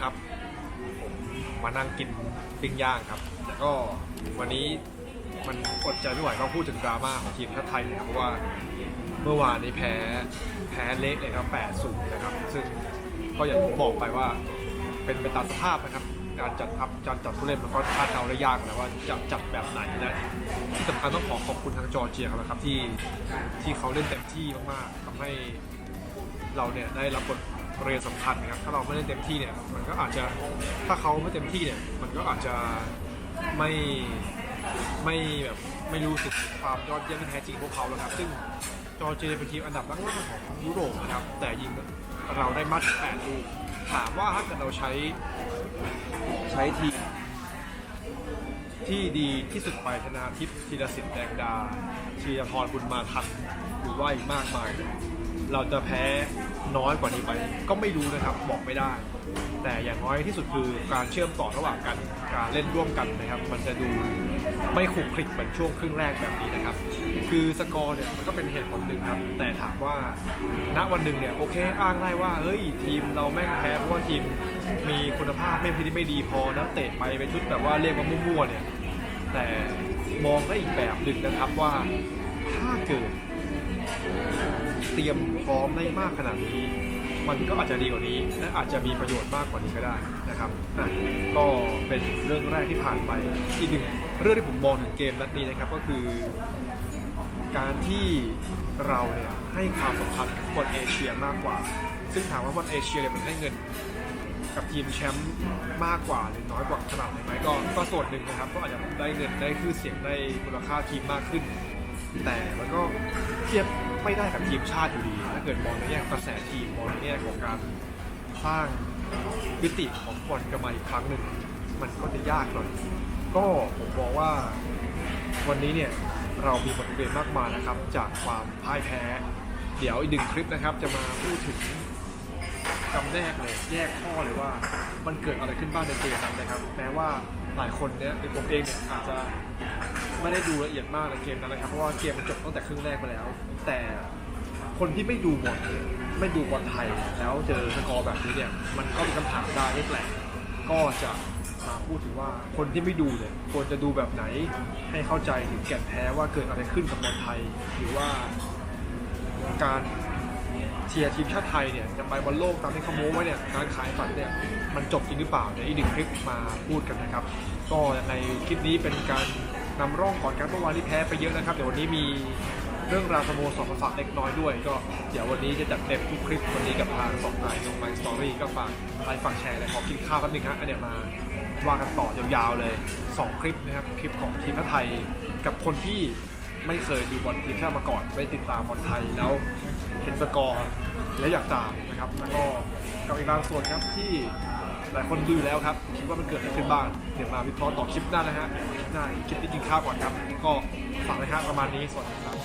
ครับ ผมมานั่งกินปิ้งย่างครับแต่ก็วันนี้มันอดใจไม่ไหวต้องพูดถึงดราม่าของทีมชาติไทยนะครับเพราะว่าเมื่อวานนี้แพ้แพ้เละเลยครับ8-0นะครับ ซึ่งก็อย่างที่บอกไปว่าเป็นไปตามสภาพนะครับ การจัดทัพการจัดผู้เล่นมันก็คาดเดาได้ยากนะว่าจะจัดแบบไหนและที่สำคัญต้องขอขอบคุณทางจอร์เจียเขานะครับที่ที่เขาเล่นเต็มที่มากๆทำให้เราเนี่ยได้รับบท เรียนสำคัญนะครับถ้าเราไม่ได้เต็มที่เนี่ยมันก็อาจจะถ้าเขาไม่เต็มที่เนี่ยมันก็อาจจะไม่ไม่แบบไม่รู้สึกความยอดเยี่ยมที่แท้จริงของพวกเขาแล้วครับ ซึ่งจอร์เจียเป็นทีมอันดับล่างๆของยุโรปนะครับ แต่ยิงเราได้มัดแปดลูกถามว่าถ้าเกิดเราใช้ใช้ทีมที่ดีที่สุดไปธนาทิพย์ธีรศิลป์แดงดาชีรพรบุญมาทันหรือว่าอีกมากมาย เราจะแพ้น้อยกว่านี้ไป ก็ไม่รู้นะครับบอกไม่ได้ แต่อย่างน้อยที่สุดคือการเชื่อมต่อระหว่างกันการเล่นร่วมกันนะครับ มันจะดูไม่ขลุกคลิกเหมือนช่วงครึ่งแรกแบบนี้นะครับ คือสกอร์เนี่ยมันก็เป็นเหตุผลหนึ่งครับ แต่ถามว่าณวันหนึ่งเนี่ยโอเคอ้างได้ว่าเฮ้ยทีมเราแม่งแพ้เพราะว่าทีมมีคุณภาพไม่พไม่ดีพอนักเตะไปเป็นชุดแบบว่าเรียกว่ามั่วๆเนี่ยแต่มองได้อีกแบบหนึ่งนะครับว่าถ้าเกิด เตรียมพร้อมได้มากขนาดนี้ มันก็อาจจะดีกว่านี้ และอาจจะมีประโยชน์มากกว่านี้ก็ได้นะครับอะก็เป็นเรื่องแรกที่ผ่านไปอีกหนึ่งเรื่องที่ผมมองถึงเกมนัดนี้นะครับก็คือ การที่เราเนี่ยให้ความสำคัญกับบอลเอเชียมากกว่า ซึ่งถามว่าบอลเอเชียเนี่ยมันให้เงินกับทีมแชมป์มากกว่าหรือน้อยกว่าขนาดไหนไหมก็ก็ส่วนหนึ่งนะครับ ก็อาจจะได้เงินได้คือเสียงได้มูลค่าทีมมากขึ้น แต่มันก็เทียบไม่ได้กับทีมชาติอยู่ดีถ้าเกิดมองในแง่กระแสทีมมองในแง่ของการสร้างมิติของบอลกันมาอีกครั้งหนึ่งมันก็จะยากหน่อยก็ผมมองว่าวันนี้เนี่ยเรามีบทเรียนมากมายนะครับ จากความพ่ายแพ้ เดี๋ยวอีกหนึ่งคลิปนะครับ จะมาพูดถึงจำแนกเลยแยกข้อเลยว่ามันเกิดอะไรขึ้นบ้างในเกมนั้นนะครับ แม้ว่าหลายคนเนี่ยเป็นผมเองเนี่ยอาจจะ ไม่ได้ดูละเอียดมากในเกมนั้นนะครับ เพราะว่าเกมมันจบตั้งแต่ครึ่งแรกไปแล้ว แต่คนที่ไม่ดูบอลไม่ดูบอลไทย แล้วเจอสกอร์แบบนี้เนี่ย มันก็มีคำถามได้ไม่แปลกก็จะมาพูดถึงว่าคนที่ไม่ดูเนี่ยควรจะดูแบบไหนให้เข้าใจถึงแก่นแท้ว่าเกิดอะไรขึ้นกับบอลไทย หรือว่าการเชียร์ทีมชาติไทยเนี่ยจะไปบอลโลกตามที่เขาโม้ไว้เนี่ยการขายฝันเนี่ยมันจบจริงหรือเปล่าเดี๋ยวอีกหนึ่งคลิปมาพูดกันนะครับ ก็ในคลิปนี้เป็นการ นำร่องก่อนการเมื่อวานที่แพ้ไปเยอะนะครับ เดี๋ยววันนี้มีเรื่องราวสโมสรมาฝากเล็กน้อยด้วย ก็เดี๋ยววันนี้จะจัดเต็มทุกคลิปวันนี้กับทางสองนายตรงไลน์สตอรี่ก็ฝากไลค์ฝากแชร์และขอกินข้าวแป๊บนึงฮะอันเดี๋ยวมาว่ากันต่อยาวๆเลยสองคลิปนะครับคลิปของทีมชาติไทยกับคนที่ไม่เคยดูบอลทีมชาติมาก่อนไม่ติดตามบอลไทยแล้วเห็นสกอร์และอยากตามนะครับแล้วก็กับอีกบางส่วนครับที่ หลายคนดูอยู่แล้วครับ คิดว่ามันเกิดอะไรขึ้นบ้าง เดี๋ยวมาวิเคราะห์ต่อคลิปหน้านะฮะคลิปหน้าคลิปที่กินข้าวก่อนครับ ก็ฝากเลยครับประมาณนี้ สวัสดีครับ